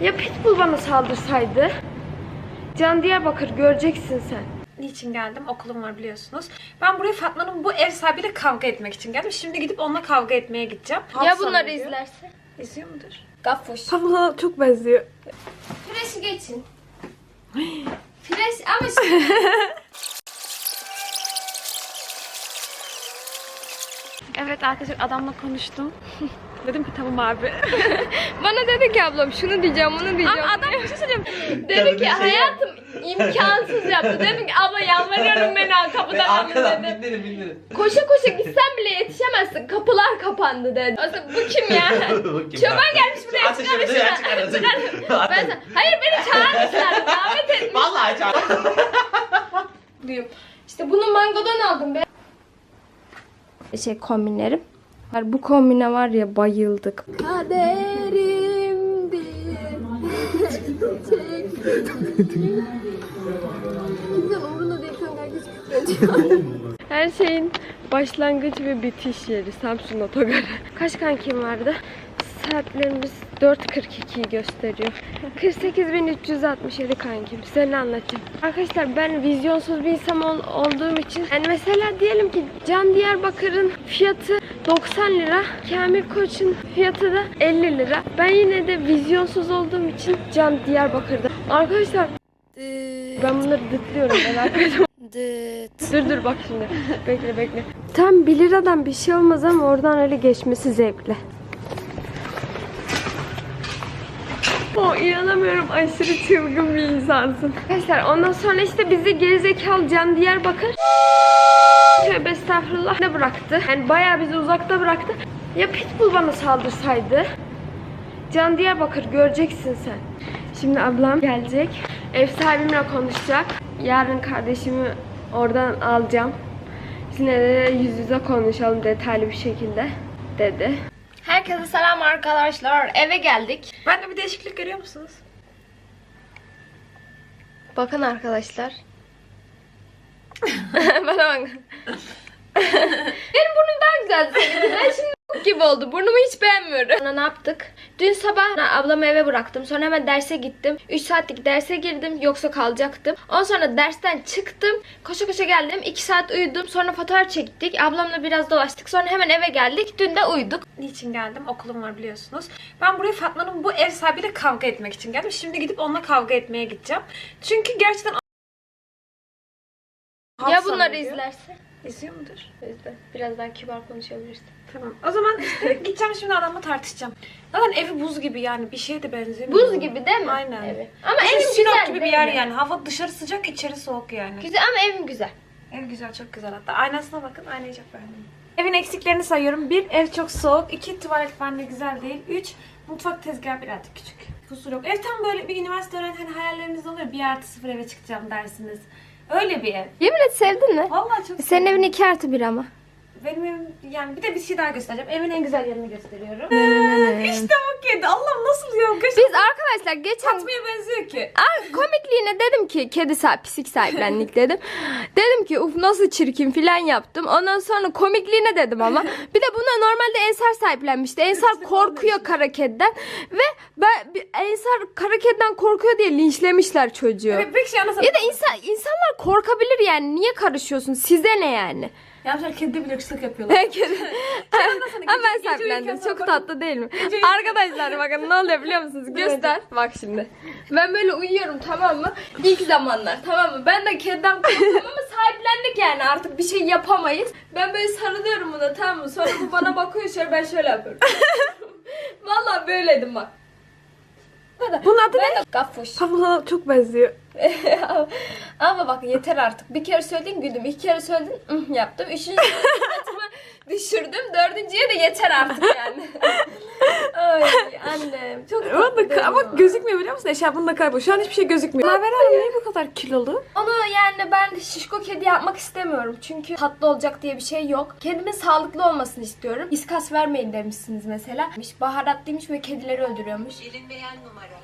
Ya Pitbull bana saldırsaydı? Can Diyarbakır göreceksin sen. Niçin geldim? Okulum var biliyorsunuz. Ben buraya Fatma'nın bu ev sahibiyle kavga etmek için geldim. Şimdi gidip onunla kavga etmeye gideceğim. Ya Hafsa bunları diyor. izlerse? İzliyor mudur? Gafuş. Fatma çok benziyor. Freş'i geçin. Freş ama şimdi... Evet arkadaşlar adamla konuştum. Dedim ki tamam abi. Bana dedi ki ablam şunu diyeceğim bunu diyeceğim. Ama adam bir şey söyleyeceğim. Dedi ki hayatım imkansız yaptı. Dedim ki abla yalvarıyorum beni al kapıdan alın Arkadan bindirin bindirin. Koşa koşa gitsen bile yetişemezsin. Kapılar kapandı dedi. Aslında bu kim ya? Çoban gelmiş buraya çıkar şunu dışarı. açık arası. Ben sana, hayır beni çağırmışlar. Davet etmiş. Vallahi çağır. Duyum. İşte bunu mangodan aldım be. Şey kombinlerim. Bu kombine var ya bayıldık. Kaderimdir. Her şeyin başlangıç ve bitiş yeri Samsun Otogarı. Kaç kankim vardı? Saatlerimiz 4.42'yi gösteriyor. 48.367 kankim. Size ne anlatacağım? Arkadaşlar ben vizyonsuz bir insan ol- olduğum için yani mesela diyelim ki Can Diyarbakır'ın fiyatı 90 lira. Kamil Koç'un fiyatı da 50 lira. Ben yine de vizyonsuz olduğum için Can Diyarbakır'da. Arkadaşlar ben bunları dıtlıyorum merak etme. Dur dur bak şimdi. Bekle bekle. Tam 1 liradan bir şey olmaz ama oradan öyle geçmesi zevkli. O inanamıyorum aşırı çılgın bir insansın. Arkadaşlar ondan sonra işte bizi gerizekalı Can Diyarbakır Tövbe estağfurullah ne bıraktı. Yani bayağı bizi uzakta bıraktı. Ya Pitbull bana saldırsaydı? Can Diyarbakır göreceksin sen. Şimdi ablam gelecek. Ev sahibimle konuşacak. Yarın kardeşimi oradan alacağım. Sizinle de yüz yüze konuşalım detaylı bir şekilde dedi. Herkese selam arkadaşlar. Eve geldik. Ben de bir değişiklik görüyor musunuz? Bakın arkadaşlar. Bana bak. Benim burnum daha güzeldi seninkinden. Şimdi bok gibi oldu. Burnumu hiç beğenmiyorum. Sonra ne yaptık? Dün sabah ablamı eve bıraktım. Sonra hemen derse gittim. 3 saatlik derse girdim. Yoksa kalacaktım. Ondan sonra dersten çıktım. Koşa koşa geldim. 2 saat uyudum. Sonra fotoğraf çektik. Ablamla biraz dolaştık. Sonra hemen eve geldik. Dün de uyuduk. Niçin geldim? Okulum var biliyorsunuz. Ben buraya Fatma'nın bu ev sahibiyle kavga etmek için geldim. Şimdi gidip onunla kavga etmeye gideceğim. Çünkü gerçekten Ya bunları izlerse? İzliyor mudur? Bizde. Biraz daha kibar konuşabilirsin. Tamam. O zaman işte gideceğim şimdi adamla tartışacağım. Zaten evi buz gibi yani bir şeye de benziyor. Buz gibi değil mi? Aynen. Evi. Ama İşte evim Sinop güzel gibi bir değil yer mi? yani. Hava dışarı sıcak, içeri soğuk yani. Güzel ama evim güzel. Ev güzel, çok güzel hatta. Aynasına bakın, aynayı çok beğendim. Evin eksiklerini sayıyorum. Bir, ev çok soğuk. İki, tuvalet da güzel değil. Üç, mutfak tezgahı birazcık küçük. Kusur yok. Ev tam böyle bir üniversite öğrenci hani hayalleriniz oluyor. Bir artı sıfır eve çıkacağım dersiniz. Öyle bir ev. Yemin et sevdin mi? Vallahi çok Senin evin 2 artı 1 ama. Benim evim yani bir de bir şey daha göstereceğim. Evin en güzel yerini gösteriyorum. işte o kedi. Allah'ım nasıl ya? Kaç Biz arkadaşlar geçen Fatma'ya benziyor ki. Aa, komikliğine dedim ki kedi sahip, pisik sahiplendik dedim. dedim ki uf nasıl çirkin filan yaptım. Ondan sonra komikliğine dedim ama. Bir de buna normalde Ensar sahiplenmişti. Ensar korkuyor kara kediden. Ve ben bir- Ensar kara kediden korkuyor diye linçlemişler çocuğu. Peki şey anlasana. Ya da insan insanlar korkabilir yani. Niye karışıyorsun? Size ne yani? Yapmışlar kedi bile ırkçılık yapıyorlar. Ama ben uyurken Çok tatlı değil mi? Arkadaşlar bakın ne oluyor biliyor musunuz? Göster. Bak şimdi. Ben böyle uyuyorum tamam mı? İlk zamanlar tamam mı? Ben de kediden korkuyorum ama sahiplendik yani artık bir şey yapamayız. Ben böyle sarılıyorum buna tamam mı? Sonra bu bana bakıyor şöyle ben şöyle yapıyorum. Vallahi böyleydim bak. Bunun adı Ben ne? gafuş. Pamela çok benziyor. Ama bak yeter artık. Bir kere söyledin güldüm. iki kere söyledin ıh yaptım. Üçüncü dikkatimi düşürdüm. Dördüncüye de yeter artık yani. Ay annem. Çok tatlı Ama, ama gözükmüyor biliyor musun? Eşarbında kaybol. Şu an hiçbir şey gözükmüyor. Laver Hanım niye bu kadar kilolu? Onu yani ben şişko kedi yapmak istemiyorum. Çünkü tatlı olacak diye bir şey yok. Kedimin sağlıklı olmasını istiyorum. İskas vermeyin demişsiniz mesela. Baharatlıymış ve kedileri öldürüyormuş. Bilinmeyen numara.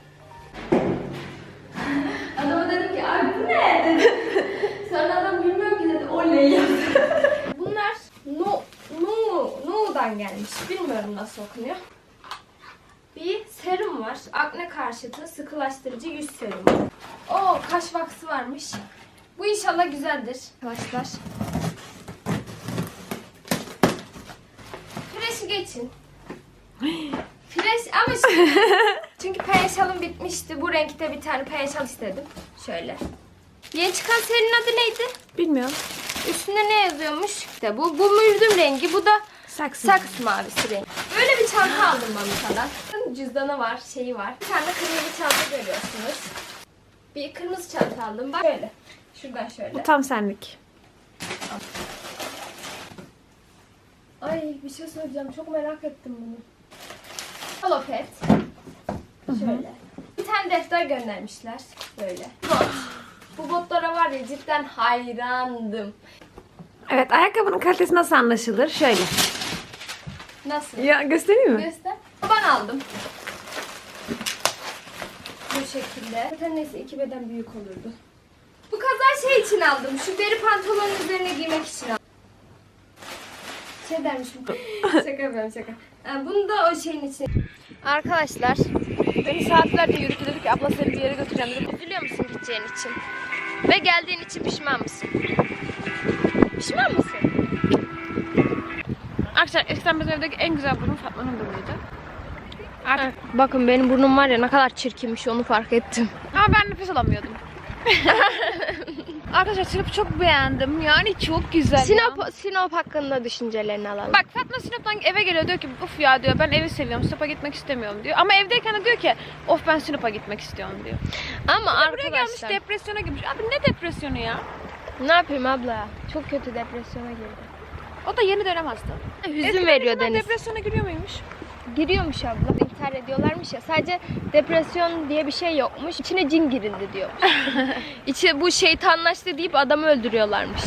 Adama dedim ki abi bu ne dedim. Sonra adam bilmiyorum ki dedi oley yaptı. Bunlar no, no, no'dan gelmiş. Bilmiyorum nasıl okunuyor. Bir serum var. Akne karşıtı sıkılaştırıcı yüz serumu. Oo kaş vaksı varmış. Bu inşallah güzeldir arkadaşlar. Freş'i geçin. Fresh ama şimdi... Çünkü peyeşalım bitmişti. Bu renkte bir tane peyeşal istedim. Şöyle. Yeni çıkan serinin adı neydi? Bilmiyorum. Üstünde ne yazıyormuş? İşte bu, bu mürdüm rengi. Bu da Saksı. Saks mavisi rengi. Böyle bir çanta aldım Mamuta'dan. Cüzdanı var, şeyi var. Bir tane kırmızı çanta görüyorsunuz. Bir kırmızı çanta aldım. Bak böyle. Şuradan şöyle. Bu tam senlik. Ay bir şey söyleyeceğim. Çok merak ettim bunu. Halopet. Şöyle. Bir tane defter göndermişler. Böyle. Bot. Bu botlara var ya cidden hayrandım. Evet ayakkabının kalitesi nasıl anlaşılır? Şöyle. Nasıl? Ya göstereyim mi? Göster. Ben aldım. Bu şekilde. Zaten neyse iki beden büyük olurdu. Bu kaza şey için aldım. Şu deri pantolonun üzerine giymek için aldım. Şey dermişim. şaka yapıyorum şaka. Yani bunu da o şeyin için. Arkadaşlar. Beni saatlerce yürütü dedi ki abla seni bir yere götüreceğim dedim. Üzülüyor musun gideceğin için? Ve geldiğin için pişman mısın? Pişman mısın? Arkadaşlar eskiden bizim evdeki en güzel burnum Fatma'nın burnuydu. Artık Bakın benim burnum var ya ne kadar çirkinmiş onu fark ettim. ama ben nefes alamıyordum. Arkadaşlar Sinop'u çok beğendim. Yani çok güzel. ya. Sinop, Sinop hakkında düşüncelerini alalım. Bak Fatma Sinop'tan eve geliyor diyor ki uf ya diyor ben evi seviyorum Sinop'a gitmek istemiyorum diyor. Ama evdeyken de diyor ki of ben Sinop'a gitmek istiyorum diyor. Ama Buraya gelmiş arkadaşlar depresyona girmiş. Abi ne depresyonu ya? ne yapayım abla? Çok kötü depresyona girdi. O da yeni dönem hasta. Hüzün Eskiden veriyor Deniz. Depresyona giriyor muymuş? Giriyormuş abla. İntihar ediyorlarmış ya. Sadece depresyon diye bir şey yokmuş. İçine cin girildi diyormuş. İçi bu şeytanlaştı deyip adamı öldürüyorlarmış.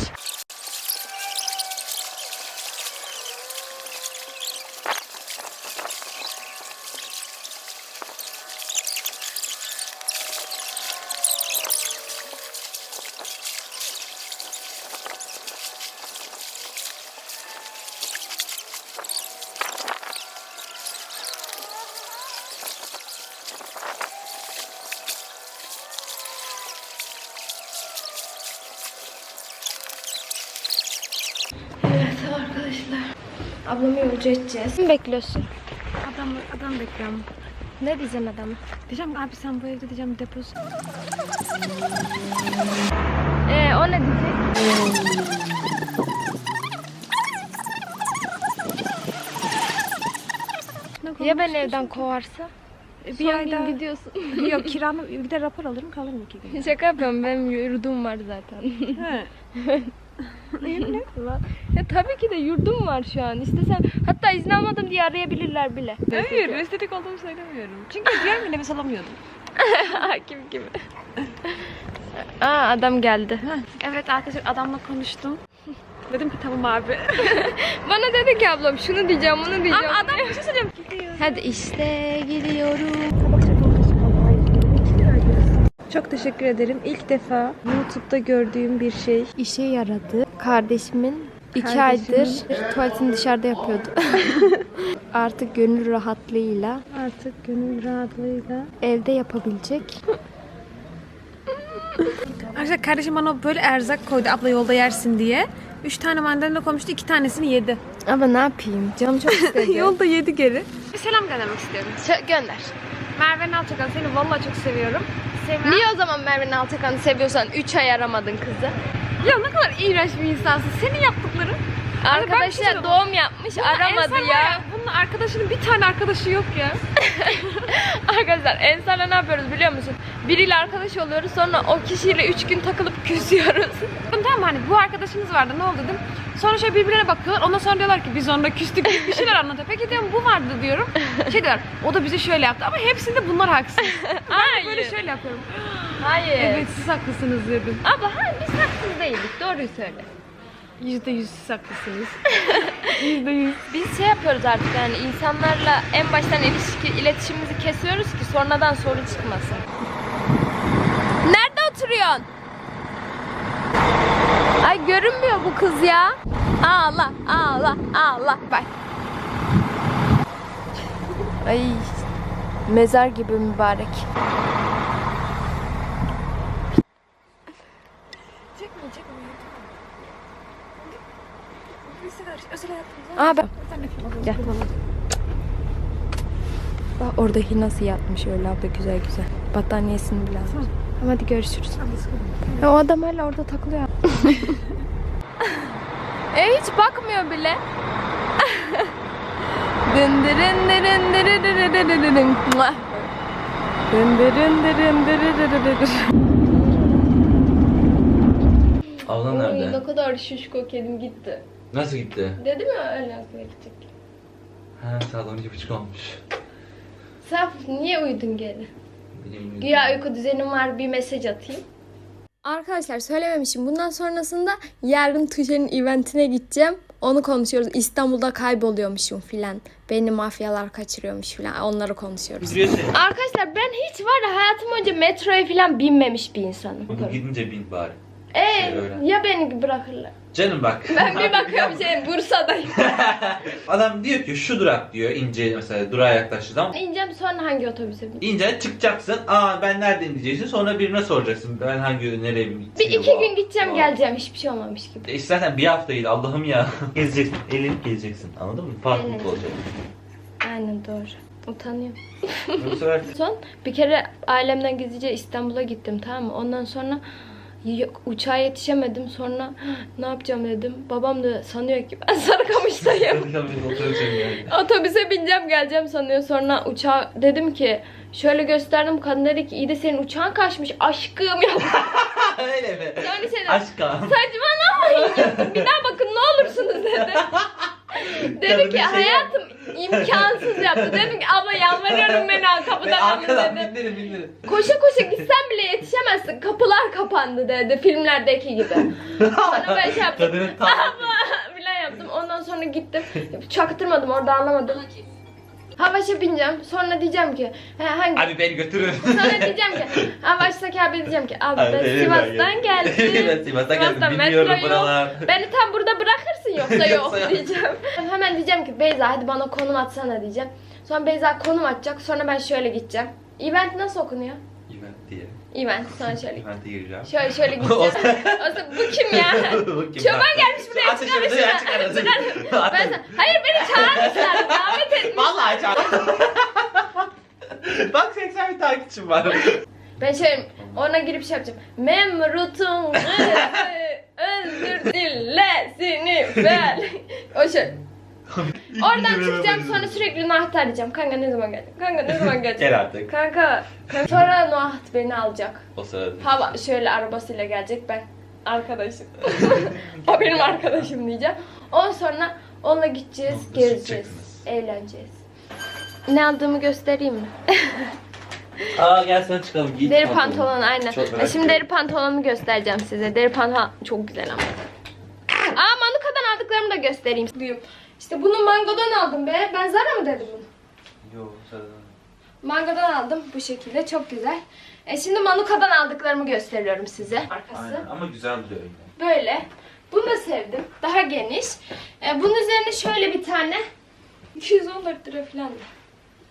Ablamı yolcu edeceğiz. Kim bekliyorsun? Adam, adam bekliyorum. Ne diyeceksin adama? Diyeceğim abi sen bu evde diyeceğim deposu. Ee, o ne diyecek? Ya ben evden kovarsa? bir Son ayda gidiyorsun. yok kiramı bir de rapor alırım kalırım iki gün. Şaka yapıyorum benim yurdum var zaten. He. ya tabii ki de yurdum var şu an. İstesem hatta izin almadım diye arayabilirler bile. Hayır estetik olduğumu söylemiyorum. Çünkü diğer gün nefes alamıyordum. Hakim gibi. Aa adam geldi. Evet arkadaşlar adamla konuştum. Dedim ki tamam abi. Bana dedi ki ablam şunu diyeceğim bunu diyeceğim. Ama adam bir şey söyleyeceğim. Hadi işte gidiyorum. Çok teşekkür ederim. İlk defa YouTube'da gördüğüm bir şey. İşe yaradı. Kardeşimin iki Kardeşimin- aydır tuvaletini dışarıda yapıyordu. Artık gönül rahatlığıyla Artık gönül rahatlığıyla. evde yapabilecek. Arkadaşlar kardeşim bana böyle erzak koydu abla yolda yersin diye. Üç tane mandalina koymuştu, iki tanesini yedi. Ama ne yapayım? Canım çok istedi. yolda yedi geri. Bir selam göndermek istiyorum. Ç- gönder. Merve Nalçakan seni vallahi çok seviyorum. Sevmem. Niye o zaman Merve Altakan'ı seviyorsan 3 ay aramadın kızı? Ya ne kadar iğrenç bir insansın. Senin yaptıkların. Ben Arkadaşlar söyleyeyim. doğum yapmış aramadı Ensar var ya. Bunun arkadaşının bir tane arkadaşı yok ya. Arkadaşlar Ensar'la ne yapıyoruz biliyor musun? Biriyle arkadaş oluyoruz sonra o kişiyle 3 gün takılıp küsüyoruz. Tamam hani bu arkadaşınız vardı ne oldu dedim. Sonra şöyle birbirine bakıyorlar. Ondan sonra diyorlar ki biz onunla küstük gibi bir şeyler anlatıyor. Peki diyorum bu vardı diyorum. Şey diyorlar o da bize şöyle yaptı ama hepsinde bunlar haksız. Hayır. Böyle şöyle yapıyorum. Hayır. Evet siz haklısınız dedim. Abla ha, biz haksız değildik doğruyu söyle. Yüzde yüz haklısınız. Yüzde yüz. Biz şey yapıyoruz artık yani insanlarla en baştan ilişki iletişimimizi kesiyoruz ki sonradan sorun çıkmasın. Nerede oturuyorsun? Ay görünmüyor bu kız ya. Ağla, ağla, ağla. Bak. Ay Mezar gibi mübarek. İç, özel hayatımızda. Aa ben... Gel. Bak oradaki nasıl yatmış öyle abla güzel güzel. Battaniyesini bile almış. Tamam hadi görüşürüz. Ya o adam hala orada takılıyor. e hiç bakmıyor bile. Dın dırın dırın dırı dırı dırı dırın. Mua. Dın dırın dırın dırı dırı dırı. Ablan Oy, nerede? ne kadar şişko kedim gitti. Nasıl gitti? Dedi mi öyle aklıma gidecek? Ha saat 12.30 olmuş. Saf niye uyudun geri? Benim Güya uyku düzenim var bir mesaj atayım. Arkadaşlar söylememişim. Bundan sonrasında yarın Tuğçe'nin eventine gideceğim. Onu konuşuyoruz. İstanbul'da kayboluyormuşum filan. Beni mafyalar kaçırıyormuş filan. Onları konuşuyoruz. Arkadaşlar ben hiç var ya hayatım boyunca metroya filan binmemiş bir insanım. Bu gidince bin bari. Ee, öyle. ya beni bırakırlar. Canım bak. Ben bir bakıyorum biliyor şey Bursa'dayım. Adam diyor ki şu durak diyor ince mesela durağa yaklaştı zaman. İneceğim sonra hangi otobüse bineceğim? İnce çıkacaksın. Aa ben neredeyim diyeceksin. Sonra birine soracaksın. Ben hangi nereye bineyim? Bir iki gün gideceğim geleceğim. Hiçbir şey olmamış gibi. E zaten bir haftaydı Allah'ım ya. gezeceksin. Eğlenip gezeceksin. Anladın mı? Farklılık Evet. olacak. Aynen doğru. Utanıyorum. Bu sefer Son bir kere ailemden gizlice İstanbul'a gittim tamam mı? Ondan sonra yok, uçağa yetişemedim. Sonra ne yapacağım dedim. Babam da sanıyor ki ben Sarıkamış'tayım. Otobüse bineceğim geleceğim sanıyor. Sonra uçağa dedim ki şöyle gösterdim. Kadın dedi ki iyi de senin uçağın kaçmış aşkım ya. Öyle mi? Yani şey Aşkım. saçmalamayın. bir daha bakın ne olursunuz dedi. Dedi ki şey hayatım imkansız yaptı. Dedim ki abla yalvarıyorum beni al kapıdan alın arkadan dedim. bindirin bindirin. Koşa koşa gitsen bile yetişemezsin. Kapılar kapandı dedi filmlerdeki gibi. Sonra ben şey yaptım. Kadının tam Filan yaptım. Ondan sonra gittim. Çaktırmadım orada anlamadım. Havaşa bineceğim. Sonra diyeceğim ki he, hangi? Abi beni götürün. Sonra diyeceğim ki Havaş'taki abi diyeceğim ki abi ben Sivas'tan geldim. ben Sivas'tan geldim. Bilmiyorum buralar. Beni tam burada bırakırsın yoksa yok Yoksa yok. diyeceğim. Hemen diyeceğim ki Beyza hadi bana konum atsana diyeceğim. Sonra Beyza konum atacak. Sonra ben şöyle gideceğim. Event nasıl okunuyor? Event diye. Event sonra şöyle Event'e gireceğim. Şöyle şöyle gideceğim. Aslında bu kim ya? Çoban gelmiş buraya ya, şuna. çıkar, atın. Çıkar. Ben sana, hayır beni çağırmışlar. Davet etmiş. Vallahi çağır. Bak 80 bir takipçim var. Ben şey ona girip şey yapacağım. Memrut'un kızı özür dilesini ver. O şey. Oradan çıkacağım sonra sürekli Nahat arayacağım. Kanka ne zaman gelecek? Kanka ne zaman gelecek? Gel artık. Kanka. kanka. Sonra Nahat beni alacak. O sırada. Hava şöyle arabasıyla gelecek ben arkadaşım. o benim arkadaşım diyeceğim. Ondan sonra onunla gideceğiz, gezeceğiz, eğleneceğiz. Ne aldığımı göstereyim mi? Aa gel sen çıkalım. Giy deri pantolon aynen. Çok Şimdi deri pantolonumu göstereceğim size. Deri pantolon çok güzel ama. Aa Manuka'dan göstereyim. Duyum. İşte bunu Mango'dan aldım be. Ben Zara mı dedim bunu? Yok sen. Mango'dan aldım bu şekilde çok güzel. E şimdi Manuka'dan aldıklarımı gösteriyorum size. Arkası. Aynen ama güzel duruyor yine. Böyle. Bunu da sevdim. Daha geniş. E, bunun üzerine şöyle bir tane 210 lira falan.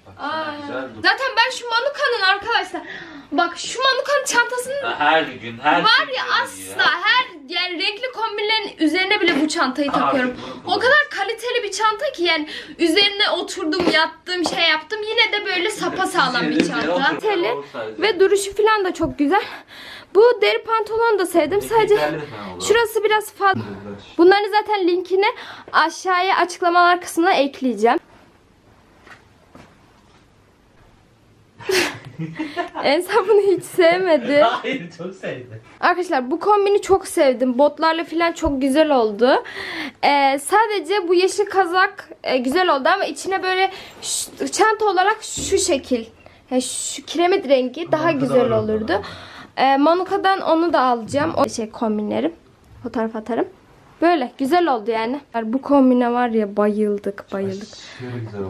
Baksana, güzel duruyor. zaten ben şu Manuka'nın arkadaşlar bak şu Manuka'nın çantasının Her gün her var gün ya asla her yani renkli kombinlerin üzerine bu çantayı takıyorum. O kadar kaliteli bir çanta ki yani üzerine oturdum yattım şey yaptım yine de böyle sapa sağlam bir çanta. Kaliteli ve duruşu falan da çok güzel. Bu deri pantolonu da sevdim. Sadece şurası biraz fazla. Bunların zaten linkini aşağıya açıklamalar kısmına ekleyeceğim. Ensar bunu hiç sevmedi. Hayır çok sevdim. Arkadaşlar bu kombini çok sevdim. Botlarla falan çok güzel oldu. Ee, sadece bu yeşil kazak e, güzel oldu ama içine böyle çanta olarak şu şekil. Yani şu kiremit rengi daha Manuka'da güzel olurdu. Ee, Manuka'dan onu da alacağım. O şey kombinlerim. Fotoğraf atarım. Böyle güzel oldu yani. Bu kombine var ya bayıldık bayıldık.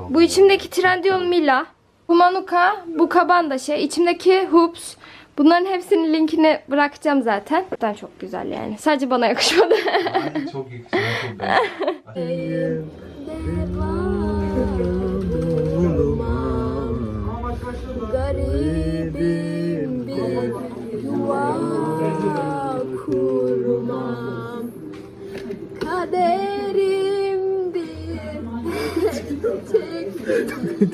Bu içimdeki Trendyol Mila. Bu Manuka, bu kaban da şey. İçimdeki Hoops. Bunların hepsinin linkini bırakacağım zaten. Zaten çok güzel yani. Sadece bana yakışmadı. Ay, çok yüksek. Çok. Çek.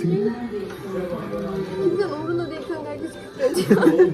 Kimsenin umurunda değil kanka herkes küfür ediyor.